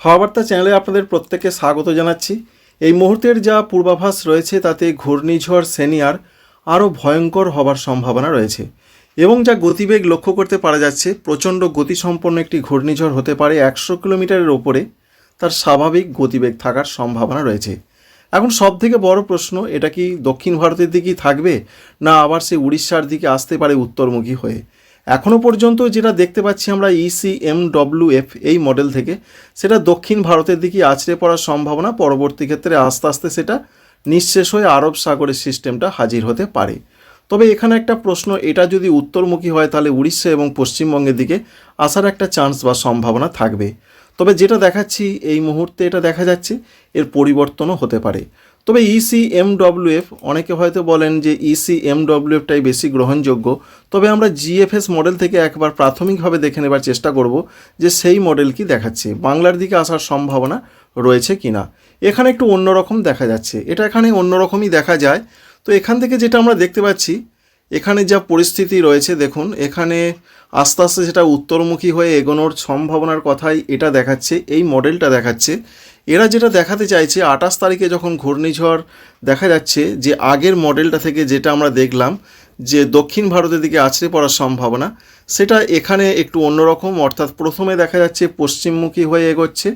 হাওয়াবার্তা চ্যানেলে আপনাদের প্রত্যেককে স্বাগত জানাচ্ছি। এই মুহূর্তের যা পূর্বাভাস রয়েছে, তাতে ঘূর্ণিঝড়, সেনিয়ার আরও ভয়ঙ্কর হবার সম্ভাবনা রয়েছে এবং যা গতিবেগ লক্ষ্য করতে পারা যাচ্ছে। প্রচণ্ড গতিসম্পন্ন একটি ঘূর্ণিঝড় হতে পারে একশো কিলোমিটারের ওপরে। তার স্বাভাবিক গতিবেগ থাকার সম্ভাবনা রয়েছে। এখন সব থেকে বড় প্রশ্ন, এটা কি দক্ষিণ ভারতের দিকেই থাকবে, না আবার সে উড়িষ্যার দিকে আসতে পারে উত্তরমুখী হয়ে? এখনও পর্যন্ত যেটা দেখতে পাচ্ছি আমরা ইসি এম এফ এই মডেল থেকে, সেটা দক্ষিণ ভারতের দিকে আছড়ে পড়ার সম্ভাবনা। পরবর্তী ক্ষেত্রে আস্তে আস্তে সেটা নিঃশেষ হয়ে আরব সাগরের সিস্টেমটা হাজির হতে পারে। তবে এখানে একটা প্রশ্ন, এটা যদি উত্তরমুখী হয় তাহলে উড়িষ্যা এবং পশ্চিমবঙ্গের দিকে আসার একটা চান্স বা সম্ভাবনা থাকবে। তবে যেটা দেখাচ্ছি, এই মুহূর্তে এটা দেখা যাচ্ছে, এর পরিবর্তনও হতে পারে। তবে E ইসি এমডব্লিউএফ অনেকে হয়তো বলেন যে E ইসি এমডব্লিউএফটাই বেশি গ্রহণযোগ্য, তবে আমরা জিএফএস মডেল থেকে একবার প্রাথমিকভাবে দেখে নেবার চেষ্টা করব যে সেই মডেল কি দেখাচ্ছে, বাংলার দিকে আসার সম্ভাবনা রয়েছে কিনা। এখানে একটু অন্যরকম দেখা যাচ্ছে, এটা এখানে অন্যরকমই দেখা যায়। তো এখান থেকে যেটা আমরা দেখতে পাচ্ছি, এখানে যা পরিস্থিতি রয়েছে দেখুন, এখানে আস্তে আস্তে সেটা উত্তরমুখী হয়ে এগোনোর সম্ভাবনার কথাই এটা দেখাচ্ছে, এই মডেলটা দেখাচ্ছে। এরা যেটা দেখাতে চাইছে, আঠাশ তারিখে যখন ঘূর্ণিঝড় দেখা যাচ্ছে, যে আগের মডেলটা থেকে যেটা আমরা দেখলাম, যে দক্ষিণ ভারতের দিকে আছড়ে পড়ার সম্ভাবনা, সেটা এখানে একটু অন্যরকম। অর্থাৎ প্রথমে দেখা যাচ্ছে পশ্চিমমুখী হয়ে এগোচ্ছে।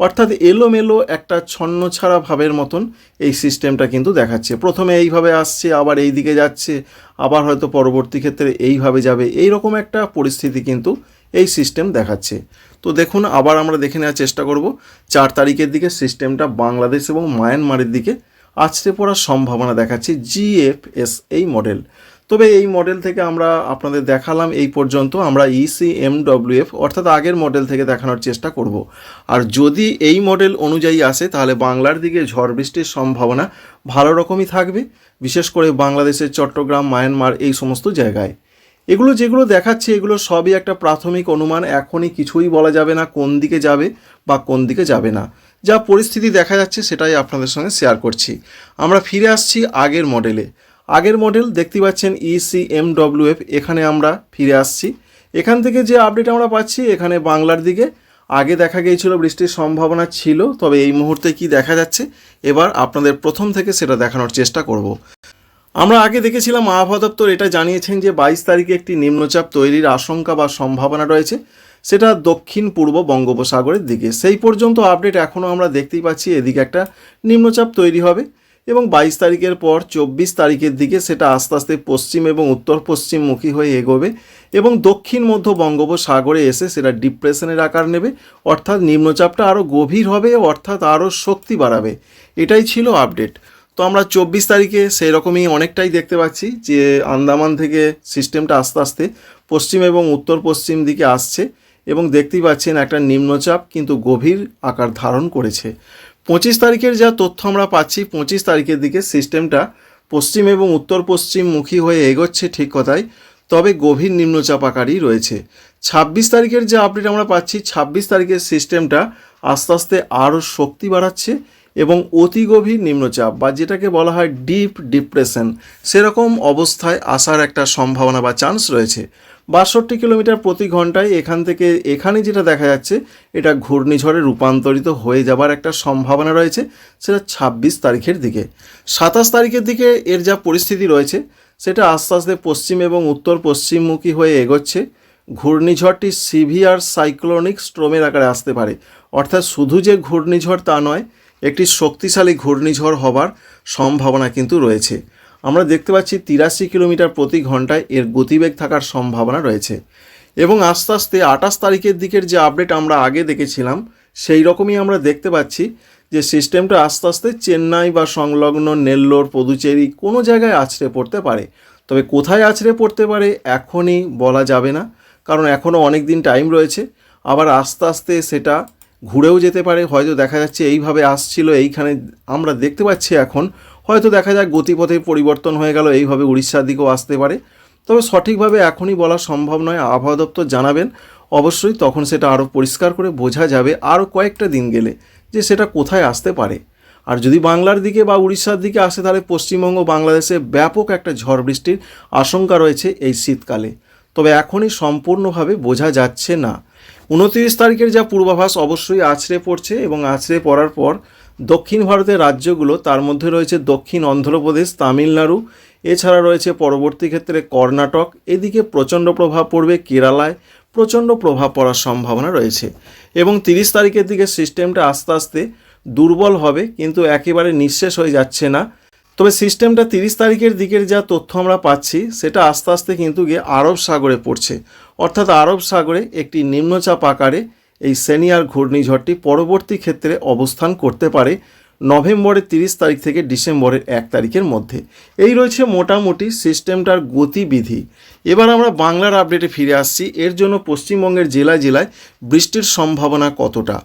অর্থাৎ এলোমেলো একটা ছন্ন ছাড়া ভাবের মতন এই সিস্টেমটা কিন্তু দেখাচ্ছে। প্রথমে এইভাবে আসছে, আবার এই দিকে যাচ্ছে, আবার হয়তো পরবর্তী ক্ষেত্রে এইভাবে যাবে। এই রকম একটা পরিস্থিতি কিন্তু এই সিস্টেম দেখাচ্ছে। তো দেখুন, আবার আমরা দেখে নেওয়ার চেষ্টা করব, চার তারিখের দিকে সিস্টেমটা বাংলাদেশ এবং মায়ানমারের দিকে আছড়ে পড়ার সম্ভাবনা দেখাচ্ছে জিএফএস এই মডেল তবে এই মডেল থেকে আমরা আপনাদের দেখালাম এই পর্যন্ত, আমরা E ইসি এমডব্লিউএফ অর্থাৎ আগের মডেল থেকে দেখানোর চেষ্টা করব। আর যদি এই মডেল অনুযায়ী আসে, তাহলে বাংলার দিকে ঝড় বৃষ্টির সম্ভাবনা ভালো রকমই থাকবে, বিশেষ করে বাংলাদেশের চট্টগ্রাম, মায়ানমার এই সমস্ত জায়গায়। এগুলো যেগুলো দেখাচ্ছে, এগুলো সবই একটা প্রাথমিক অনুমান। এখনই কিছুই বলা যাবে না কোন দিকে যাবে বা কোন দিকে যাবে না। যা পরিস্থিতি দেখা যাচ্ছে সেটাই আপনাদের সঙ্গে শেয়ার করছি। আমরা ফিরে আসছি আগের মডেলে আগের মডেল দেখতে পাচ্ছেন ইসি এমডব্লিউএফ এখানে আমরা ফিরে আসছি। এখান থেকে যে আপডেট আমরা পাচ্ছি, এখানে বাংলার দিকে। আগে দেখা গিয়েছিল, বৃষ্টির সম্ভাবনা ছিল, তবে এই মুহূর্তে কি দেখা যাচ্ছে, এবার আপনাদের প্রথম থেকে সেটা দেখানোর চেষ্টা করব। আমরা আগে দেখেছিলাম আবহাওয়া দপ্তর এটা জানিয়েছেন যে বাইশ তারিখে একটি নিম্নচাপ তৈরির আশঙ্কা বা সম্ভাবনা রয়েছে, সেটা দক্ষিণ পূর্ব বঙ্গোপসাগরের দিকে। সেই পর্যন্ত আপডেট এখনও আমরা দেখতেই পাচ্ছি, এদিকে একটা নিম্নচাপ তৈরি হবে এবং বাইশ তারিখের পর চব্বিশ তারিখের দিকে সেটা আস্তে আস্তে পশ্চিম এবং উত্তর পশ্চিমমুখী হয়ে এগোবে এবং দক্ষিণ মধ্য বঙ্গোপসাগরে এসে সেটা ডিপ্রেশনের আকার নেবে। অর্থাৎ নিম্নচাপটা আরও গভীর হবে, অর্থাৎ আরও শক্তি বাড়াবে। এটাই ছিল আপডেট। তো আমরা চব্বিশ তারিখে সেই রকমই অনেকটাই দেখতে পাচ্ছি যে আন্দামান থেকে সিস্টেমটা আস্তে আস্তে পশ্চিম এবং উত্তর পশ্চিম দিকে আসছে এবং দেখতেই পাচ্ছেন একটা নিম্নচাপ কিন্তু গভীর আকার ধারণ করেছে। পঁচিশ তারিখের যা তথ্য আমরা পাচ্ছি, পঁচিশ তারিখের দিকে সিস্টেমটা পশ্চিম এবং উত্তর পশ্চিমমুখী হয়ে এগোচ্ছে ঠিক কথাই, তবে গভীর নিম্নচাপ আকারই রয়েছে। ছাব্বিশ তারিখের যে আপডেট আমরা পাচ্ছি, ছাব্বিশ তারিখের সিস্টেমটা আস্তে আস্তে আরও শক্তি বাড়াচ্ছে এবং অতি গভীর নিম্নচাপ বা যেটাকে বলা হয় ডিপ ডিপ্রেশন, সেরকম অবস্থায় আসার একটা সম্ভাবনা বা চান্স রয়েছে। বাষট্টি কিলোমিটার প্রতি ঘন্টায় এখান থেকে এখানে যেটা দেখা যাচ্ছে, এটা ঘূর্ণিঝড়ে রূপান্তরিত হয়ে যাবার একটা সম্ভাবনা রয়েছে, সেটা ছাব্বিশ তারিখের দিকে। সাতাশ তারিখের দিকে এর যা পরিস্থিতি রয়েছে, সেটা আস্তে আস্তে পশ্চিম এবং উত্তর পশ্চিমমুখী হয়ে এগোচ্ছে। ঘূর্ণিঝড়টি সিভিয়ার সাইক্লোনিক স্ট্রোমের আকারে আসতে পারে। অর্থাৎ শুধু যে ঘূর্ণিঝড় তা নয় একটি শক্তিশালী ঘূর্ণিঝড় হবার সম্ভাবনা কিন্তু রয়েছে। আমরা দেখতে পাচ্ছি তিরাশি কিলোমিটার প্রতি ঘন্টায় এর গতিবেগ থাকার সম্ভাবনা রয়েছে। এবং আস্তে আস্তে আঠাশ তারিখের দিকের যে আপডেট আমরা আগে দেখেছিলাম, সেই রকমই আমরা দেখতে পাচ্ছি যে সিস্টেমটা আস্তে আস্তে চেন্নাই বা সংলগ্ন নেল্লোর, পদুচেরি কোনো জায়গায় আছড়ে পড়তে পারে। তবে কোথায় আছড়ে পড়তে পারে এখনই বলা যাবে না, কারণ এখনও অনেক দিন টাইম রয়েছে। আবার আস্তে আস্তে সেটা ঘুরেও যেতে পারে, হয়তো দেখা যাচ্ছে এইভাবে আসছিল, এইখানে আমরা দেখতে পাচ্ছি এখন, হয়তো দেখা যাক গতিপথে পরিবর্তন হয়ে গেল, এইভাবে উড়িষ্যার দিকেও আসতে পারে। তবে সঠিকভাবে এখনই বলা সম্ভব নয়, আবহাওয়া দপ্তর জানাবেন। অবশ্যই তখন সেটা আরও পরিষ্কার করে বোঝা যাবে আরও কয়েকটা দিন গেলে যে সেটা কোথায় আসতে পারে। আর যদি বাংলার দিকে বা উড়িষ্যার দিকে আসে, তাহলে পশ্চিমবঙ্গ বাংলাদেশে ব্যাপক একটা ঝড় বৃষ্টির আশঙ্কা রয়েছে এই শীতকালে। তবে এখনই সম্পূর্ণভাবে বোঝা যাচ্ছে না। উনত্রিশ তারিখের যা পূর্বাভাস অবশ্যই আছড়ে পড়ছে এবং আছড়ে পড়ার পর দক্ষিণ ভারতের রাজ্যগুলো, তার মধ্যে রয়েছে দক্ষিণ অন্ধ্রপ্রদেশ, তামিলনাড়ু, এছাড়া রয়েছে পরবর্তী ক্ষেত্রে কর্ণাটক, এদিকে প্রচণ্ড প্রভাব পড়বে কেরালায়, প্রচণ্ড প্রভাব পড়ার সম্ভাবনা রয়েছে। এবং তিরিশ তারিখের দিকে সিস্টেমটা আস্তে আস্তে দুর্বল হবে, কিন্তু একেবারে নিঃশেষ হয়ে যাচ্ছে না। তবে সিস্টেমটা তিরিশ তারিখের দিকের যা তথ্য আমরা পাচ্ছি, সেটা আস্তে আস্তে কিন্তু গিয়ে আরব সাগরে পড়ছে। অর্থাৎ আরব সাগরে একটি নিম্নচাপ আকারে এই সেনিয়ার ঘূর্ণিঝড়টি পরবর্তী ক্ষেত্রে অবস্থান করতে পারে নভেম্বরের তিরিশ তারিখ থেকে ডিসেম্বরের এক তারিখের মধ্যে। এই রয়েছে মোটামুটি সিস্টেমটার গতিবিধি। এবার আমরা বাংলার আপডেটে ফিরে আসছি। এর জন্য পশ্চিমবঙ্গের জেলায় জেলায় বৃষ্টির সম্ভাবনা কতটা?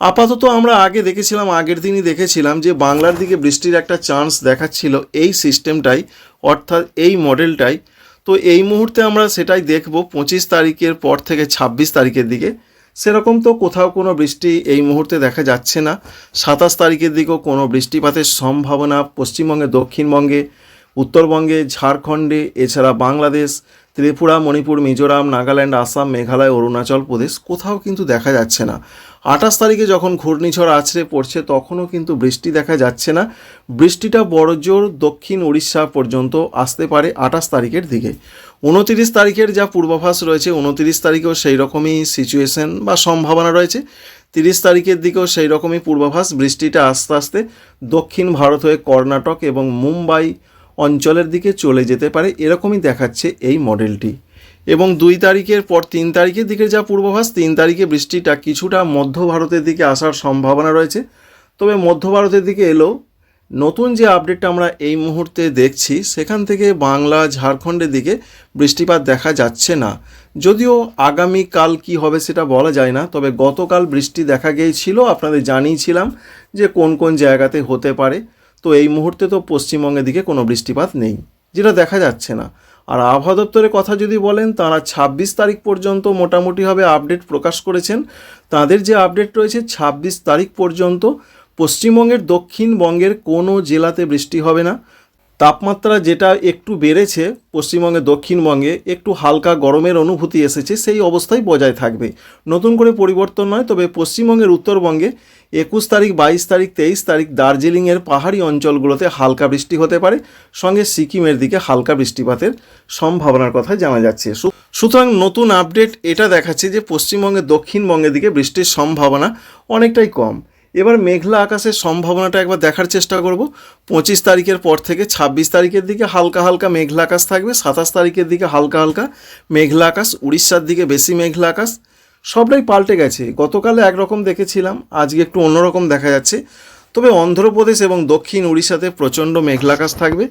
আপাতত আমরা আগে দেখেছিলাম, আগের দিনই দেখেছিলাম যে বাংলার দিকে বৃষ্টির একটা চান্স দেখাচ্ছিল এই সিস্টেমটাই অর্থাৎ এই মডেলটাই তো এই মুহূর্তে আমরা সেটাই দেখব পঁচিশ তারিখের পর থেকে ছাব্বিশ তারিখের দিকে। সেরকম তো কোথাও কোনো বৃষ্টি এই মুহূর্তে দেখা যাচ্ছে না। সাতাশ তারিখের দিকেও কোনো বৃষ্টিপাতের সম্ভাবনা পশ্চিমবঙ্গে, দক্ষিণবঙ্গে, উত্তরবঙ্গে, ঝাড়খণ্ডে, এছাড়া বাংলাদেশ ত্রিপুরা, মণিপুর, মিজোরাম, নাগাল্যান্ড, আসাম, মেঘালয়, অরুণাচল প্রদেশ কোথাও কিন্তু দেখা যাচ্ছে না। আঠাশ তারিখে যখন ঘূর্ণিঝড় আছড়ে পড়ছে তখনও কিন্তু বৃষ্টি দেখা যাচ্ছে না। বৃষ্টিটা বড়জোর দক্ষিণ উড়িষ্যা পর্যন্ত আসতে পারে আঠাশ তারিখের দিকে। উনতিরিশ তারিখের যা পূর্বাভাস রয়েছে, উনতিরিশ তারিখেও সেই রকমই সিচুয়েশন বা সম্ভাবনা রয়েছে। তিরিশ তারিখের দিকেও সেই রকমই পূর্বাভাস, বৃষ্টিটা আস্তে আস্তে দক্ষিণ ভারত হয়ে কর্ণাটক এবং মুম্বাই অঞ্চলের দিকে চলে যেতে পারে, এরকমই দেখাচ্ছে এই মডেলটি। এবং দুই তারিখের পর তিন তারিখের দিকে যা পূর্বাভাস, তিন তারিখে বৃষ্টিটা কিছুটা মধ্য ভারতের দিকে আসার সম্ভাবনা রয়েছে। তবে মধ্য ভারতের দিকে এলেও নতুন যে আপডেটটা আমরা এই মুহূর্তে দেখছি, সেখান থেকে বাংলা, ঝাড়খণ্ডের দিকে বৃষ্টিপাত দেখা যাচ্ছে না। যদিও আগামীকাল কি হবে সেটা বলা যায় না, তবে গতকাল বৃষ্টি দেখা গিয়েছিল, আপনাদের জানিয়েছিলাম যে কোন কোন জায়গাতে হতে পারে। তো এই মুহূর্তে তো পশ্চিমবঙ্গের দিকে কোনো বৃষ্টিপাত নেই, যেটা দেখা যাচ্ছে না। আর আবহাওয়া দপ্তরের কথা যদি বলেন, তারা ছাব্বিশ তারিখ পর্যন্ত মোটামুটিভাবে আপডেট প্রকাশ করেছেন। তাদের যে আপডেট রয়েছে, ছাব্বিশ তারিখ পর্যন্ত পশ্চিমবঙ্গের দক্ষিণবঙ্গের কোনো জেলাতে বৃষ্টি হবে না। তাপমাত্রা যেটা একটু বেড়েছে পশ্চিমবঙ্গে দক্ষিণবঙ্গে একটু হালকা গরমের অনুভূতি এসেছে, সেই অবস্থায় বজায় থাকবে। নতুন করে পরিবর্তন নয়, তবে পশ্চিমবঙ্গের উত্তরবঙ্গে একুশ তারিখ, বাইশ তারিখ, তেইশ তারিখ দার্জিলিংয়ের পাহাড়ি অঞ্চলগুলোতে হালকা বৃষ্টি হতে পারে। সঙ্গে সিকিমের দিকে হালকা বৃষ্টিপাতের সম্ভাবনার কথা জানা যাচ্ছে। সুতরাং নতুন আপডেট এটা দেখাচ্ছে যে পশ্চিমবঙ্গের দক্ষিণবঙ্গের দিকে বৃষ্টির সম্ভাবনা অনেকটাই কম। এবার মেঘলা আকাশের সম্ভাবনাটা একবার দেখার চেষ্টা করব। পঁচিশ তারিখের পর থেকে ছাব্বিশ তারিখের দিকে হালকা হালকা মেঘলা আকাশ থাকবে। সাতাশ তারিখের দিকে হালকা হালকা মেঘলা আকাশ। উড়িষ্যার দিকে বেশি মেঘলা আকাশ। সবটাই পাল্টে গেছে। গতকালে একরকম দেখেছিলাম, আজকে একটু অন্যরকম দেখা যাচ্ছে। তবে অন্ধ্রপ্রদেশ এবং দক্ষিণ উড়িষ্যাতে প্রচণ্ড মেঘলা আকাশ থাকবে।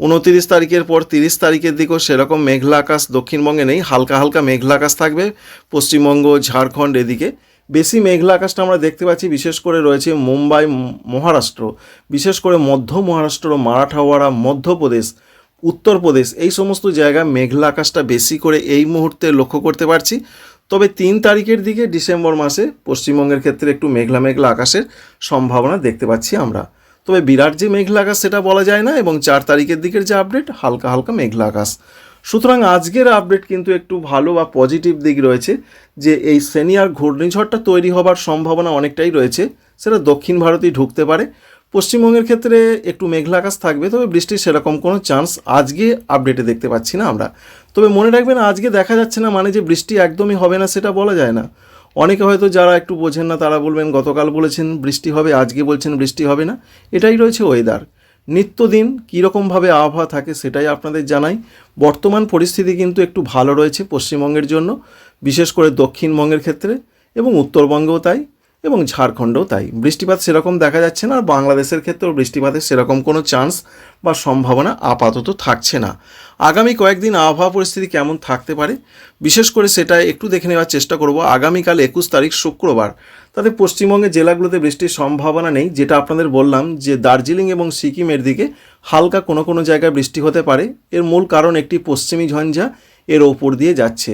উনতিরিশ তারিখের পর তিরিশ তারিখের দিকেও সেরকম মেঘলা আকাশ দক্ষিণবঙ্গে নেই, হালকা হালকা মেঘলা আকাশ থাকবে। পশ্চিমবঙ্গ, ঝাড়খণ্ড এদিকে। বেশি মেঘলা আকাশটা আমরা দেখতে পাচ্ছি, বিশেষ করে রয়েছে মুম্বাই, মহারাষ্ট্র। বিশেষ করে মধ্য মহারাষ্ট্র, মারাঠাওয়াড়া, মধ্যপ্রদেশ, উত্তরপ্রদেশ, এই সমস্ত জায়গায় মেঘলা আকাশটা বেশি করে এই মুহূর্তে লক্ষ্য করতে পারছি। তবে তিন তারিখের দিকে ডিসেম্বর মাসে পশ্চিমবঙ্গের ক্ষেত্রে একটু মেঘলা মেঘলা আকাশের সম্ভাবনা দেখতে পাচ্ছি আমরা। তবে বিরাট যে মেঘলা আকাশ সেটা বলা যায় না এবং চার তারিখের দিকের যে আপডেট হালকা হালকা মেঘলা আকাশ। সুতরাং আজকের আপডেট কিন্তু একটু ভালো বা পজিটিভ দিক রয়েছে যে এই সেনিয়ার ঘূর্ণিঝড়টা তৈরি হবার সম্ভাবনা অনেকটাই রয়েছে। সেটা দক্ষিণ ভারতেই ঢুকতে পারে। পশ্চিমবঙ্গের ক্ষেত্রে একটু মেঘলা আকাশ থাকবে, তবে বৃষ্টির সেরকম কোনো চান্স আজকে আপডেটে দেখতে পাচ্ছি না আমরা। তবে মনে রাখবেন, আজকে দেখা যাচ্ছে না মানে যে বৃষ্টি একদমই হবে না সেটা বলা যায় না। অনেকে হয়তো যারা একটু বোঝেন না, তারা বলবেন, গতকাল বলেছেন বৃষ্টি হবে, আজকে বলছেন বৃষ্টি হবে না। এটাই রয়েছে ওয়েদার নিত্যদিন কীরকমভাবে আবহাওয়া থাকে সেটাই আপনাদের জানাই। বর্তমান পরিস্থিতি কিন্তু একটু ভালো রয়েছে পশ্চিমবঙ্গের জন্য, বিশেষ করে দক্ষিণবঙ্গের ক্ষেত্রে এবং উত্তরবঙ্গেও তাই। এবং ঝাড়খণ্ডও তাই। বৃষ্টিপাত সেরকম দেখা যাচ্ছে না, আর বাংলাদেশের ক্ষেত্রেও বৃষ্টিপাতের সেরকম কোনো চান্স বা সম্ভাবনা আপাতত থাকছে না। আগামী কয়েকদিন আবহাওয়া পরিস্থিতি কেমন থাকতে পারে? বিশেষ করে সেটা একটু দেখে নেওয়ার চেষ্টা করব। আগামীকাল একুশ তারিখ শুক্রবার। তাতে পশ্চিমবঙ্গের জেলাগুলোতে বৃষ্টির সম্ভাবনা নেই, যেটা আপনাদের বললাম যে দার্জিলিং এবং সিকিমের দিকে হালকা কোনো কোনো জায়গায় বৃষ্টি হতে পারে। এর মূল কারণ একটি পশ্চিমী ঝঞ্ঝা এর ওপর দিয়ে যাচ্ছে।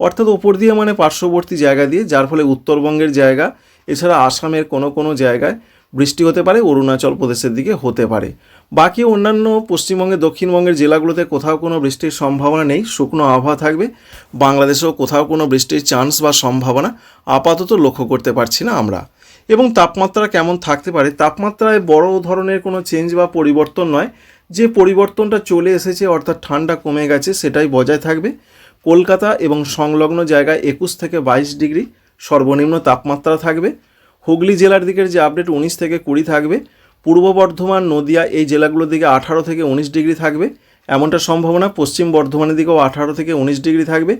অর্থাৎ ওপর দিয়ে মানে পার্শ্ববর্তী জায়গা দিয়ে, যার ফলে উত্তরবঙ্গের জায়গা এছাড়া আসামের কোনো কোনো জায়গায় বৃষ্টি হতে পারে, অরুণাচল প্রদেশের দিকে হতে পারে। বাকি অন্যান্য পশ্চিমবঙ্গের দক্ষিণবঙ্গের জেলাগুলোতে কোথাও কোনো বৃষ্টির সম্ভাবনা নেই, শুকনো আবহাওয়া থাকবে। বাংলাদেশেও কোথাও কোনো বৃষ্টির চান্স বা সম্ভাবনা আপাতত লক্ষ্য করতে পারছি না আমরা। এবং তাপমাত্রা কেমন থাকতে পারে? তাপমাত্রায় বড় ধরনের কোনো চেঞ্জ বা পরিবর্তন নয়। যে পরিবর্তনটা চলে এসেছে, অর্থাৎ ঠান্ডা কমে গেছে, সেটাই বজায় থাকবে। কলকাতা এবং সংলগ্ন জায়গায় একুশ থেকে বাইশ ডিগ্রি সর্বনিম্ন তাপমাত্রা থাকবে। হুগলি জেলার দিকের যে আপডেট উনিশ থেকে কুড়ি থাকবে। পূর্ব বর্ধমান, নদিয়া এই জেলাগুলোর দিকে আঠারো থেকে উনিশ ডিগ্রি থাকবে। এমনটা সম্ভাবনা পশ্চিম বর্ধমানের দিকেও আঠারো থেকে উনিশ ডিগ্রি থাকবে।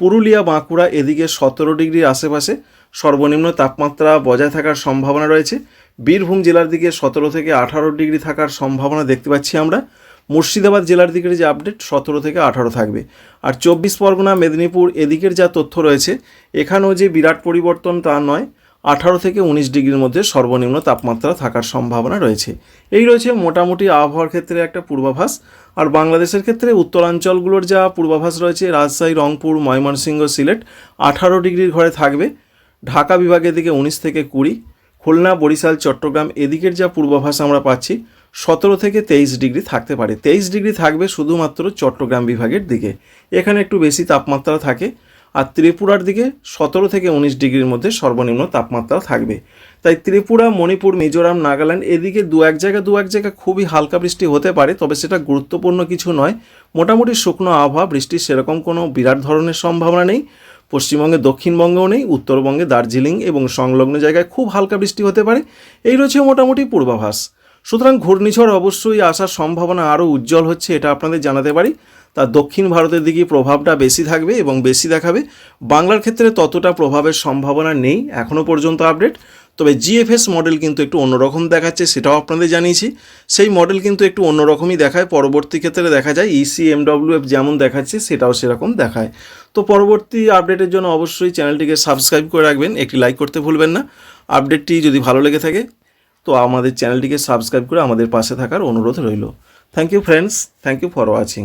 পুরুলিয়া, বাঁকুড়া এদিকে সতেরো ডিগ্রির আশেপাশে সর্বনিম্ন তাপমাত্রা বজায় থাকার সম্ভাবনা রয়েছে। বীরভূম জেলার দিকে সতেরো থেকে আঠারো ডিগ্রি থাকার সম্ভাবনা দেখতে পাচ্ছি আমরা। মুর্শিদাবাদ জেলার দিকের যে আপডেট সতেরো থেকে আঠারো থাকবে। আর চব্বিশ পরগনা, মেদিনীপুর এদিকের যা তথ্য রয়েছে, এখানেও যে বিরাট পরিবর্তন তা নয়, আঠারো থেকে উনিশ ডিগ্রির মধ্যে সর্বনিম্ন তাপমাত্রা থাকার সম্ভাবনা রয়েছে। এই রয়েছে মোটামুটি আবহাওয়ার ক্ষেত্রে একটা পূর্বাভাস। আর বাংলাদেশের ক্ষেত্রে উত্তরাঞ্চলগুলোর যা পূর্বাভাস রয়েছে, রাজশাহী, রংপুর, ময়মনসিংহ, সিলেট, আঠারো ডিগ্রির ঘরে থাকবে। ঢাকা বিভাগের দিকে উনিশ থেকে কুড়ি। খুলনা, বরিশাল, চট্টগ্রাম এদিকের যা পূর্বাভাস আমরা পাচ্ছি সতেরো থেকে তেইশ ডিগ্রি থাকতে পারে। তেইশ ডিগ্রি থাকবে শুধুমাত্র চট্টগ্রাম বিভাগের দিকে। এখানে একটু বেশি তাপমাত্রা থাকে আর ত্রিপুরার দিকে সতেরো থেকে উনিশ ডিগ্রির মধ্যে সর্বনিম্ন তাপমাত্রা থাকবে। তাই ত্রিপুরা, মণিপুর, মিজোরাম, নাগাল্যান্ড এদিকে দু এক জায়গা, দু এক জায়গা খুবই হালকা বৃষ্টি হতে পারে, তবে সেটা গুরুত্বপূর্ণ কিছু নয়। মোটামুটি শুকনো আবহাওয়া বৃষ্টির সেরকম কোনো বিরাট ধরনের সম্ভাবনা নেই। পশ্চিমবঙ্গে দক্ষিণবঙ্গেও নেই, উত্তরবঙ্গে দার্জিলিং এবং সংলগ্ন জায়গায় খুব হালকা বৃষ্টি হতে পারে। এই রয়েছে মোটামুটি পূর্বাভাস। সুতরাং ঘূর্ণিঝড় অবশ্যই আসার সম্ভাবনা আরও উজ্জ্বল হচ্ছে, এটা আপনাদের জানাতে পারি। তার দক্ষিণ ভারতের দিকে প্রভাবটা বেশি থাকবে এবং বেশি দেখাবে। বাংলার ক্ষেত্রে ততটা প্রভাবের সম্ভাবনা নেই এখনও পর্যন্ত আপডেট। তবে জিএফএস মডেল কিন্তু একটু অন্যরকম দেখাচ্ছে, সেটাও আপনাদের জানিয়েছি। সেই মডেল কিন্তু একটু অন্যরকমই দেখায়, পরবর্তী ক্ষেত্রে দেখা যায় E ইসি এমডব্লিউএফ যেমন দেখাচ্ছে, সেটাও সেরকম দেখায়। তো পরবর্তী আপডেটের জন্য অবশ্যই চ্যানেলটিকে সাবস্ক্রাইব করে রাখবেন, একটি লাইক করতে ভুলবেন না। আপডেটটি যদি ভালো লেগে থাকে তো আমাদের চ্যানেলটিকে সাবস্ক্রাইব করে আমাদের পাশে থাকার অনুরোধ রইল। Thank you friends thank you for watching